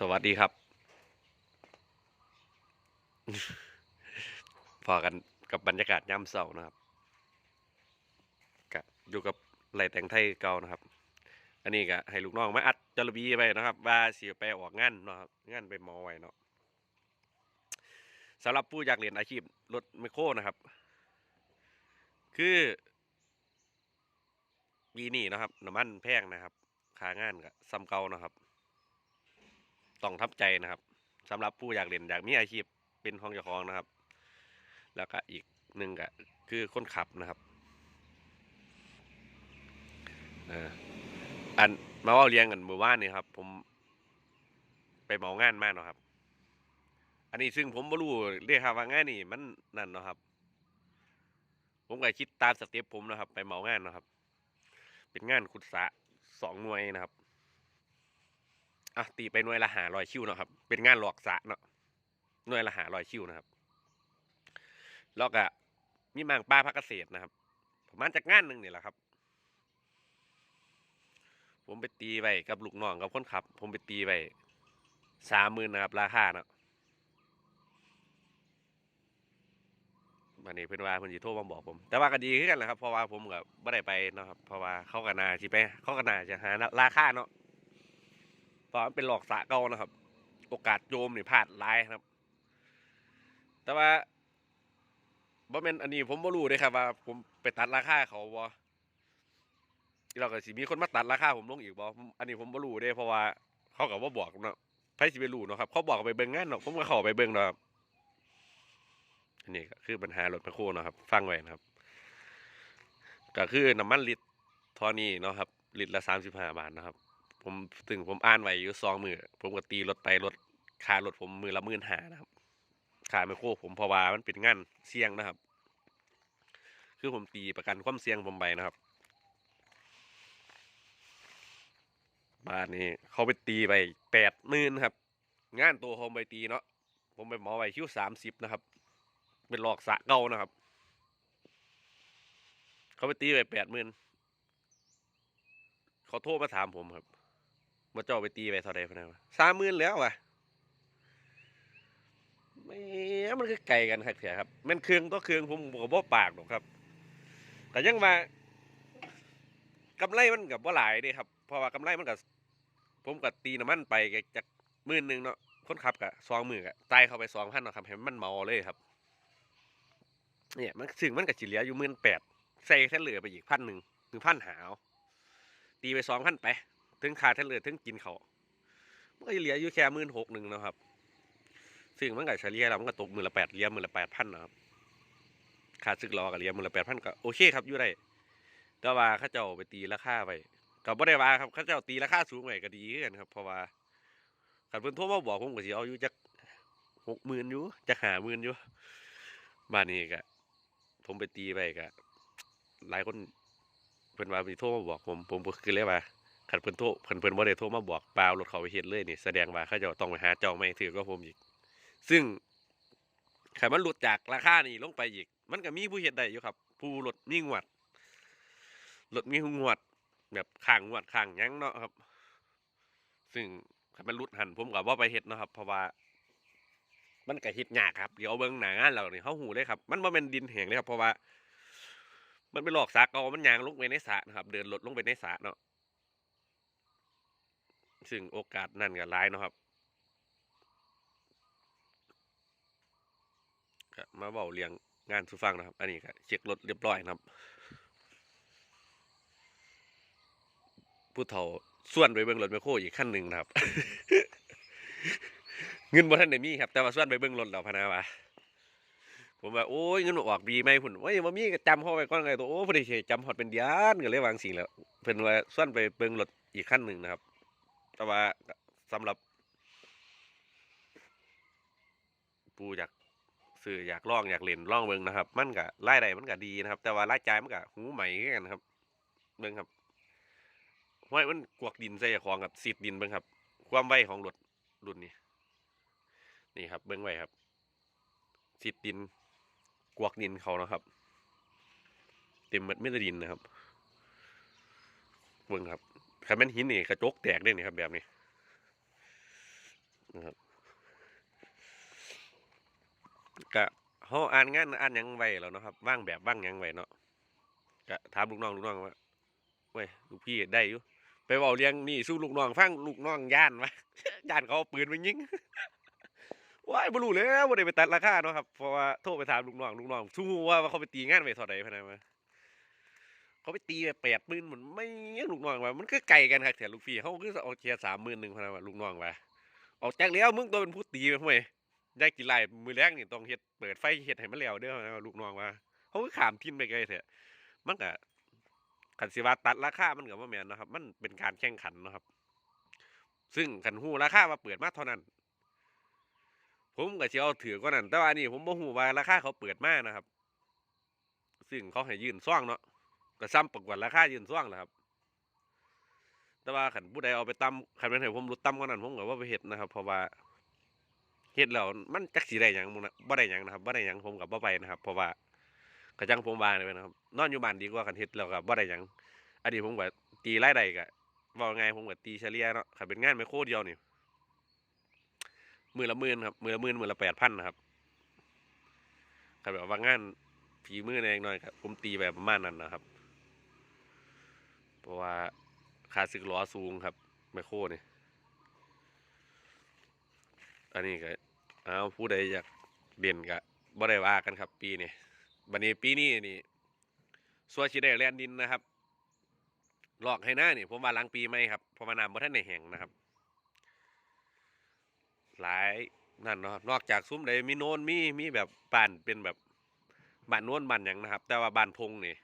สวัสดีครับพอกันกับบรรยากาศย่ำเสานะครับกับอยู่กับไหลแต่งไทยเก่านะครับ อันนี้ก็ให้ลูกน้องมาอัดจระบีไปนะครับ ว่าสิไปออกงานเนาะครับงานไปหมอไว้เนาะสำหรับผู้อยากเรียนอาชีพรถไมคโครนะครับ คือปีนี้นะครับน้ำมันแพงนะครับค่างานก็ซ้ำเก่านะครับ ต้องทับใจนะครับสำหรับผู้อยากเรียนอยากมีอาชีพเป็นของเจ้าของนะครับ แล้วก็อีกหนึ่งก็คือคนขับนะครับอันมาว่าเลี้ยงกันเมื่อวานนี่ครับ ผมไปเหมางานมาเนาะครับ อันนี้ซึ่งผมไม่รู้เรียกครับว่างานนี่มันนั่นเนาะครับ ผมก็คิดตามสเต็ปผมนะครับ ไปเหมางานเนาะครับ เป็นงานขุดสะสองหน่วยนะครับ อะตีไปหน่วยละหารอยคิวเนาะครับ เป็นงานหลอกสะเนาะหน่วยละหารอยคิวนะครับแล้วก็มีมังป้าพักเกษตรนะครับประมาณจากงานหนึ่งนี่แหละครับ ผมไปตีไปกับลูกน้องกับคนขับ ผมไปตีไปสามหมื่นนะครับ ราคาเนาะวันนี้เพื่อนว่าเพื่อนสิโทรมาบอกผม แต่ว่าก็ดีขึ้นกันแหละครับเพราะว่าผมก็ไม่ได้ไปเนาะครับ เพราะว่าเขาก็นาสิไปเขาก็นาจะหาราคาเนาะ ราะมันเป็นหลอกสะเก่านะครับ โอกาสโยมนี่พลาดหลายครับ แต่ว่าบ่แม่นอันนี้ผมบ่รู้เด้ครับว่า ผมไปตัดราคาเขาบ่เราก็สิมีคนมาตัดราคาผมลงอีกบ่อันนี้ผมบ่รู้เด้เพราะว่า เขาก็บ่บอกเนาะไผสิไปรู้เนาะครับ เขาบอกไปเบิ่งงานเนาะผมก็เข้าไปเบิ่งเนาะครับอันนี้ก็คือปัญหารถแมคโครเนาะครับ ฟังไว้นะครับ ก็คือน้ำมันลิตรเทอนี้เนาะครับลิตรละ35บาทนะครับ ผมถึงผมอ่านไว้อยู่สองมือผมก็ตีรถไปรถค่ารถผมมือละหมื่นหานะครับค่าไมโครผมเพราะว่ามันเป็นงานเสี่ยงนะครับ คือผมตีประกันความเสี่ยงผมไปนะครับบ้านนี้เขาไปตีไปแปดหมื่นครับ งานตัวผมไปตีเนาะผมไปหมอไว้คิวสามสิบนะครับ เป็นหลอกสะเก่านะครับ เขาไปตีไปแปดหมื่นเขาโทรมาถามผมครับ มาเจ้าไปตีไปเท่าไรพะนะวะสามหมื่นแล้ววะไม่มันคือไก่กันครับเถอะครับแมันเครื่องต่อเครื่องผมก็บ่ปากหรอกครับ แต่ยังมากำไรมันกับว่าหลายเด้ครับ เพราะว่ากำไรมันกับผมกับตีน้ำมันไปจากหมื่นหนึ่งเนาะคนขับกับสองหมื่นกะตายเข้าไปสองพันเนาะครับให้มันเมาเลยครับ เนี่ยมันถึงมันกับจิเหลียอยู่หมื่นแปดใส่แค่เหลือไปอีกพันหนึ่งหนึ่งพันหาวตีไปสองพันไป ถึงขาดทะเลถึงกินเขามันก็เหลืออยู่แค่หมื่นหกหนึ่งนะครับ ซึ่งมันก็เฉลี่ยแล้วมันก็ตกหมื่นละแปดเหรียญหมื่นละแปดพันนะครับขาดซึกรอกับเหรียญหมื่นละแปดพันก็โอเคครับอยู่ได้แต่ว่าเข้าเจ้าไปตีราคาไปก็บ่ได้ว่าครับเข้าเจ้าตีราคาสูงไว้ก็ดีคือกันครับ เพราะว่าขันเพิ่นโทรมาบอกผมก็สิเอาอยู่จักหกหมื่นอยู่จักหาหมื่นอยู่บ้านนี้ก็ผมไปตีไปก็หลายคนเพิ่นว่าสิโทรมาบอกผมผมก็คือเลยว่า ขันเพิ่นโทรขันเพิ่นบ่ได้โทรมาบอกเปล่ารถเขาไปเฮ็ดเลยนี่แสดงว่าเขาเจะต้องไปหาเจ้าไม่ถือก็ผมอีก ซึ่งขันมันหลุดจากราคานี่ลงไปอีก มันก็มีผู้เฮ็ดได้อยู่ครับ ผู้รถมีงวดรถมีงวด แบบข้างงวดข้างหยังเนาะครับ ซึ่งขันมันหลุดหันผมก็บ่ไปเฮ็ดเนาะครับ เพราะว่า มันก็เฮ็ดยากครับเดี๋ยวเบิ่งหน้างานเรานี่เฮาหูเลยครับ มันบ่แม่นดินแห้งเลยครับเพราะว่า มันไปหลอกสาเกามันยางลงไปในสระนะครับ เดินรถลงไปในสระเนาะ ซึ่งโอกาสนั่นก็ร้ายนะครับก็มาเบาเรียงงานสุฟังนะครับ อันนี้ก็เช็ครถเรียบร้อยนะครับ ผู้เฒ่าส่วนไปเบิ่งรถแมโครอีกขั้นหนึ่งนะครับ เงินบ่ทันได้มีครับ แต่ว่าส่วนไปเบิ่งรถแล้วพนะว่าผมว่าโอ้ยเงินบออกดีไหมพุ่นโอ้ยบ่มีก็จำเข้าไปก่อนไงตัวโอ้บ่ได้สิจำฮอดเป็นเดือนก็เลยวางสิแล้วเพิ่นว่าส่วนไปเบิ่งรถอีกขั้นหนึ่งนะครับ แต่ว่าสำหรับผู้อยากซื้ออยากลองอยากเล่นลองเบิงนะครับ มันก็รายได้มันก็ดีนะครับ แต่ว่ารายจ่ายมันก็หูใหม่กันครับเบิงครับห้อยมันกวกดินใส่เจ้าของกับซีดดินเบิงครับ ความไวของรถรุ่นนี้นี่ครับ เบิ่งไว้ครับซีดดิน กวกดินเขานะครับ เต็มหมดไม่ได้ดินนะครับ เบิ่งครับ คันแม่นหินนี่กระจกแตกได้นี่ครับแบบนี้นะครับก็เขาอ่านงานอ่านยังไวแล้วเนาะครับว่างแบบว่างยังไวเนาะก็ถามลูกน้องลูกน้องว่าเว้ยลูกพี่ได้อยู่ไปเว้าเลี้ยงนี่สู้ลูกน้องฟังลูกน้องย่านวะย่านเขาปืนมายิงว้ายบรู้แล้วบ่ได้ไปตัดราคาเนาะครับเพราะว่าโทรไปถามลูกน้องลูกน้องสู้ว่าเขาไปตีงานไว้เท่าใดพะนมา เขาไปตีแบบแปดหมื่นเหมือนไม่ยังลูกน้องว่ามันก็ไกลกันครับแต่ลูกพี่เขาคือเอาเทียสามหมื่นหนึ่งพะนะว่าลูกน้องว่าออกจากแล้วมึงตัวเป็นผู้ตีไปห่วยได้กี่ไร่มือแรกนี่ต้องเฮ็ดเปิดไฟเฮ็ดให้มันแล้วเด้อนะว่าลูกน้องว่าเขาก็ขามทิ้นไปไกลเถอะมันก็คันสิว่าตัดราคา มันก็บ่แม่นนะครับ มันเป็นการแข่งขันนะครับ ซึ่งคันฮู้ราคาว่าเปิดมาเท่านั้น ผมก็สิเอาถือกว่านั้นแต่ว่านี่ผมบ่ฮู้ว่าราคาเขาเปิดมานะครับ ซึ่งเขาให้ยื่นซ่องเนาะ ก็ซ้ำประกวดราคายืนซ่องแหละครับ แต่ว่าขันผู้ใดเอาไปตำขันเป็นให้ผมรู้ตำกว่านั้นผมก็ว่าไปเฮ็ดนะครับ เพราะว่าเฮ็ดแล้วมันจักสิได้หยังมึงนะบ่ได้หยังนะครับบ่ได้หยังผมก็บ่ไปนะครับ เพราะว่าก็จังผมว่าเลยนะครับ นอนอยู่บ้านดีกว่าคันเฮ็ดแล้วก็บ่ได้หยังอันนี้ผมก็ตีรายได้ก็เว้าไงผมก็ตีเฉลี่ยเนาะคันเป็นงานไมโครเดียวนี่มือละหมื่นครับมือละหมื่นมือละแปดพันนะครับครับแบบว่างานฝีมือแรงหน่อยครับผมตีแบบประมาณนั้นนะครับ เพราะว่าคาซึกล้อสูงครับไมโครนี่อันนี้ก็เอาผู้ใดอยากเด่นก็บ่ได้ว่ากันครับ ปีนี้บันนี้ปีนี้นี่ส่วนชีได้แลนดินนะครับหลอกให้หน้านี่ผมว่าหลังปีใหมครับพราะว่านำบ่ทันได้แห้งนะครับ หลายนั่นเนาะนอกจากซุ้มใดมีโนนมีมีแบบบ้านเป็นแบบบ้านโน้นบ้านหยังนะครับ แต่ว่าบ้านพงนี่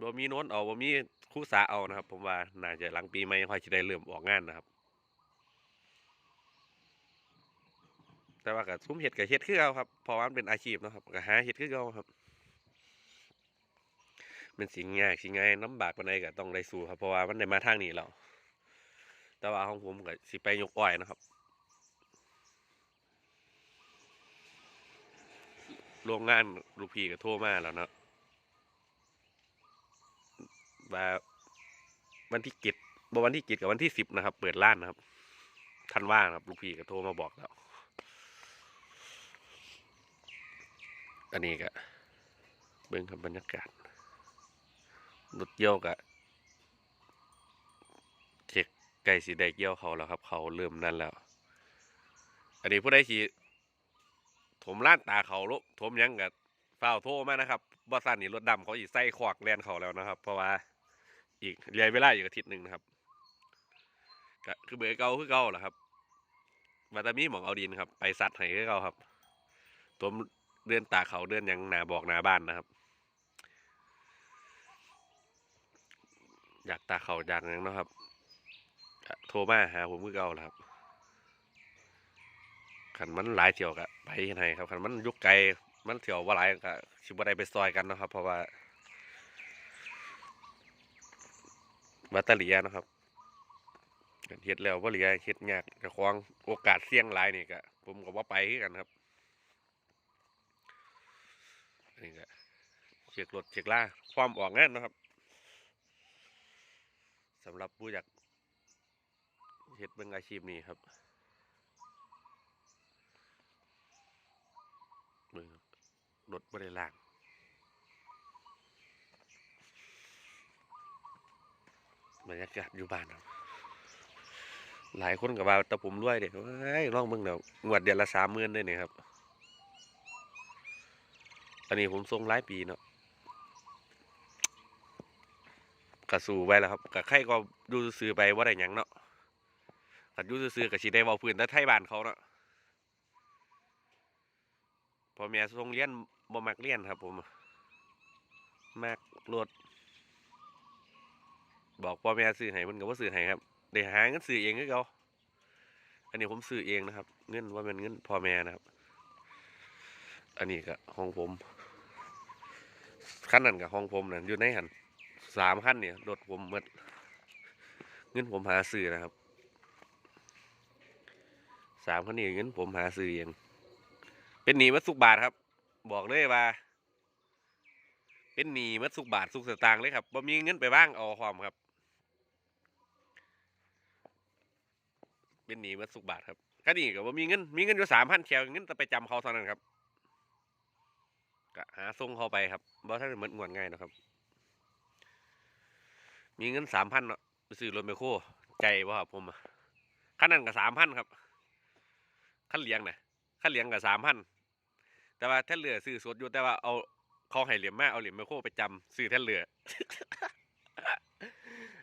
บ่มีโน้นเอาบ่มีคู่สาเอานะครับ ผมว่าน่าจะหลังปีใหม่ค่อยสิได้เริ่มออกงานนะครับ แต่ว่าก็ซุ้มเห็ดกับเห็ดคือเก่าครับเพราะว่ามันเป็นอาชีพนะครับก็หาเห็ดคือเก่าครับเป็นสิ่งยากสิ่งง่ายลำบากปานใดก็ต้องได้สู้ครับเพราะว่ามันได้มาทางนี้แล้วแต่ว่าของผมก็สิไปยกอ้อยนะครับโรงงานลูกพี่ก็โทรมาแล้วนะ ว่าวันที่เจ็ดบวันที่เจ็ดกับวันที่สิบนะครับ เปิดร้านนะครับทันว่านะครับลูกพี่ก็โทรมาบอกแล้วอันนี้ก็เบิ่งบรรยากาศรถเกี่ยวกะเช็คไก่สีแดงเกี่ยวเขาแล้วครับ เขาเริ่มนั่นแล้ว อันนี้ผู้ใดขี่ถมล้านตาเขาลุถมยังกับเฝ้าโทรมานะครับบอสันนี่รถดำเขาอีใส่ขวากแลนเขาแล้วนะครับ เพราะว่า อีกเหลือเวลาอีกอาทิตย์หนึ่งนะครับก็คือเบอร์เก่าคือเก่าแหละครับวัตามีหมองเอาดินครับ ไปสัตว์ให้คือเก่าครับ ตัวเดือนตาเขาเดือนยังหนาบอกหนาบ้านนะครับ อยากตาเขาอยากหยังนะครับ โทรมาหาผมคือเก่าแหละครับขันมันหลายเที่ยวกะไปเฮ็ดให้ครับขันมันยุกไกลมันเที่ยวว่าหลายก็สิบ่ได้ไปซอยกันนะครับ เพราะว่า วัตเตอรียนะครับเฮ็ดแล้วบ่เหลือเฮ็ดยากเจะควงโอกาสเสี่ยงหลายนี่ก็ผมก็บ่าไปกันครับนี่ก็เช็ครถเช็คล่าความออกงานนะครับสำหรับผู้อยากเฮ็ดเบิ่งอาชีพนี้ครับรถบริลาง บรรยากาศอยู่บ้านครับหลายคนกับว่าแต่ผมรวยเด็กเฮ้องเบิ่งเดี๋ยวงวดเดือนละสามหมื่นได้เนี่ยครับ อันนี้ผมทรงหลายปีเนาะกระสู่ไปแล้วครับกะใครก็ดูซื้อไปว่าได้ยังเนาะกัดูซื้อกับชีได้เบาพื้นแต่ไทยบ้านเขาเนาะพอแม่ส่งเรียนบ่มักเรียนครับผมมักรถ บอกพ่อแม่ซื้อให้มันก็บ่ซื้อให้ครับได้หาเงินซื้อเองคือเก่าอันนี้ผมซื้อเองนะครับ เงินว่าเป็นเงินพ่อแม่นะครับ อันนี้ก็ห้องผมขั้นนั้นกับห้องผมนั่นอยู่ในหันสามขั้นเนี่ยรถผมหมดเงินผมหาซื้อนะครับสามขั้นนี้เงินผมหาซื้อเองเป็นหนีมัดสุกบาทครับ บอกเลยว่า เป็นหนีมัดสุกบาทสุกสตางค์เลยครับบ่มีเงินไปบ้างเอาความครับ เป็นหนีเมื่อสุกบาทครับก็นี่ก็บ่มีเงินมีเงินอยู่สามพันแถวเงินแต่ไปจำเขาเท่านั้นครับก็หาส่งเขาไปครับบ่ท่านเหมือนงวนง่ายนะครับ มีเงินสามพันเนาะไปซื้อรถไมโครใจบ่ครับผมอะคันนั้นก็สามพันครับคันเลี้ยงนะคันเลี้ยงก็สามพันแต่ว่าแท่นเรือซื้อสดอยู่แต่ว่าเอาเขาให้เหรียญแมาเอาเหรียญไมโครไปจำซื้อแท่นเรือ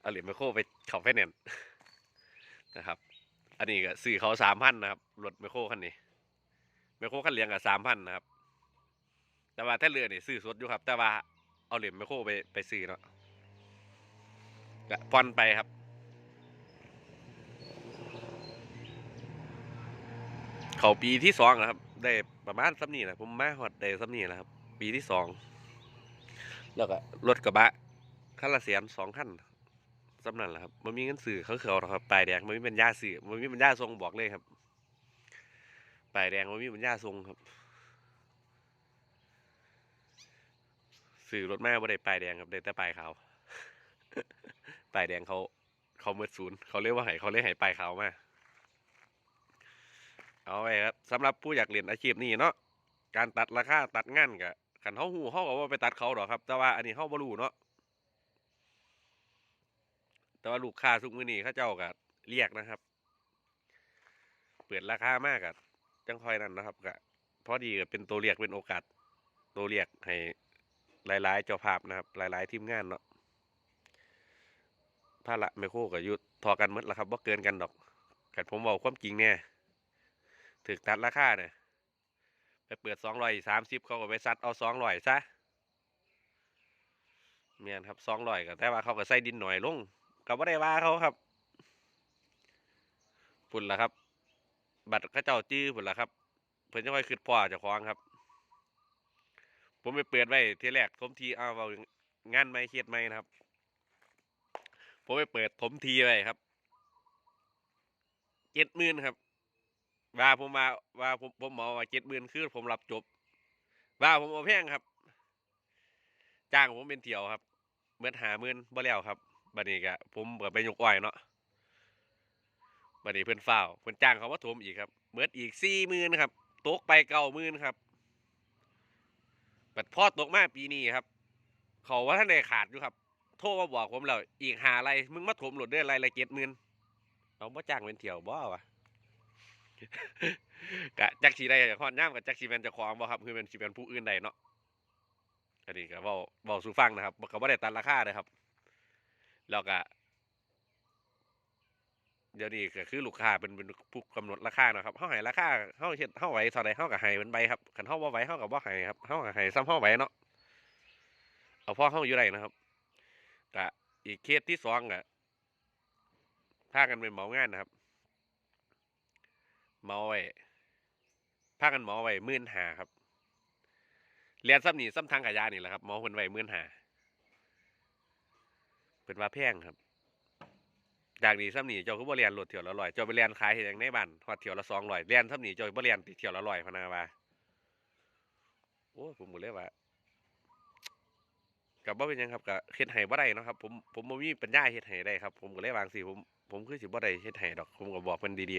เอาเหรียญไมโครไปเขาไฟแนนซ์นะครับ อันนี้ก็ซื้อเขาสามพันนะครับรถไมโครคันนี้ไมโครคันเลี้ยงก็สามพันนะครับ แต่ว่าแท่นเรือนี่ซื้อสดอยู่ครับ แต่ว่าเอาเหรียญไมโครไปไปซื้อเนาะก็ผ่อนไปครับ เขาปีที่สองแล้วครับ ได้ประมาณซ้ำนี่แหละผมมาหอดได้ซ้ำนี่แหละครับ ปีที่สองแล้วก็รถกระบะคันละแสนสองคัน ซ้ำนั่นแหละครับมันมีเงินสื่อเขาเขาหรอกครับปลายแดงมันมีปัญญาสื่อมันมีปัญญาทรงบอกเลยครับปลายแดงมันมีปัญญาทรงครับ สื่อรถแม่ไม่ได้ปลายแดงครับได้แต่ปลายขาวปลายแดงเขาเขาเมื่อศูนย์เขาเรียกว่าไหเขาเรียกไหปลายขาวมาเอาไว้ครับสำหรับผู้อยากเรียนอาชีพนี้เนาะการตัดราคาตัดงานกับขันเขาหูเขาก็ว่าไปตัดเขาหรอครับ แต่ว่าอันนี้เขาบรูเนาะ แต่ว่าลูกค้าทุกมือนี้เขาเจ้าก็เรียกนะครับ เปิดราคามากกับจังคอยนั่นนะครับก็พอดีก็เป็นตัวเรียกเป็นโอกาสตัวเรียกให้หลายๆเจ้าภาพนะครับ หลาย ๆ ทีมงานเนาะภาระไมโครกับยุททอกันมดแล้วครับว่าเกินกันดอกกันผมบอกความจริงเนี่ยถึกตัดราคาเนี่ยไปเปิดสองร้อยสามสิบเขาก็ไปซัดเอาสองร้อยซะเมียนครับสองร้อยก็แต่ว่าเขาก็ใส่ดินหน่อยลง ก็ไม่าได้ว่าเขาครับพุ่นละครับ บัตรข้าเจ้าจื้อพุ่นละครับ เพิ่นจะค่อยคืดพ่อจะคล้าของครับ ผมไปเปิดไว้ทีแรกทมทีเอาเอางานไม่เครียดไม่นะครับ ผมไปเปิดถมทีไว้ครับเจ็ดหมื่นครับ ว่าผมมาว่าผมผมบอว่าเจ็ดหมื่นคือผมรับจบ ว่าผมเอาแพงครับ จ้างผมเป็นเที่ยวครับเมื่อหาหมื่นบ่แล้วครับ บัดนี้ก็ผมก็ไปยกอ้อยเนาะบัดนี้เพิ่อนเฝ้าเพิ่อนจ้างเขามาถมอีกครับเมื่ออีกสี่หมื่นครับตกไปเก้าหมื่นครับบัดพ่อตกมาปีนี้ครับ เขาว่าท่านได้ขาดอยู่ครับ โทรมาบอกผมแล้วอีกหาอะไรมึงมาถมหลุดได้อะไรละเจ็ดหมื่นเอาบ่จ้างเป็นเที่ยวบ่วะกะจักสีได้ฮอดย่ามกับจักสีแมนจะของบ่ครับคือเป็นสีแมนผู้อื่นใดเนาะอันนี้ก็เว้าเว้าสู่ฟังนะครับบ่ก็บ่ได้ตัดราคาเลยครับ แล้วก็เดี๋ยวนี้ก็คือลูกค้าเป็นเป็นผู้กำหนดราคาเนาะครับเฮาให้ราคาเฮาเฮ็ดเฮาไหวเท่าใดเฮาก็ให้มันไปครับคันเฮาบ่ไหวเฮาก็บ่ให้ครับเฮาก็ให้ซ้ำเฮาไหวเนาะเอาพอเฮาอยู่ได้นะครับกะอีกเคสที่สองกะพากันเป็นเหมางานนะครับเหมาไว้พากันเหมาไว้หมื่นหาครับเรียนซ้ำนี่ซ้ำทางขยะนี่แหละครับเหมาคนไว้หมื่นหา เป็นว่าแพงครับจากนี้ซ้ำนี่เจ้าคือบ่เรียนรถเถี่ยวละร้อยเจ้าไปเรียนขายเห็นอยังในบ้านหอดเถี่ยวละสองร้อยเรียนซ้ำนี่เจ้าบ่เรียนติเถี่ยวละร้อยพนาว่าโอ้ผมก็เลยว่ากับว่าเป็นยังครับกับเฮ็ดไห้บ่ได้นะครับ ผมผมบ่มีปัญญาเฮ็ดไห้ได้ครับ ผมก็เลยวางสิผมผมคือสิบ่ได้เฮ็ดไห้ดอก ผมก็บอกเพิ่นดี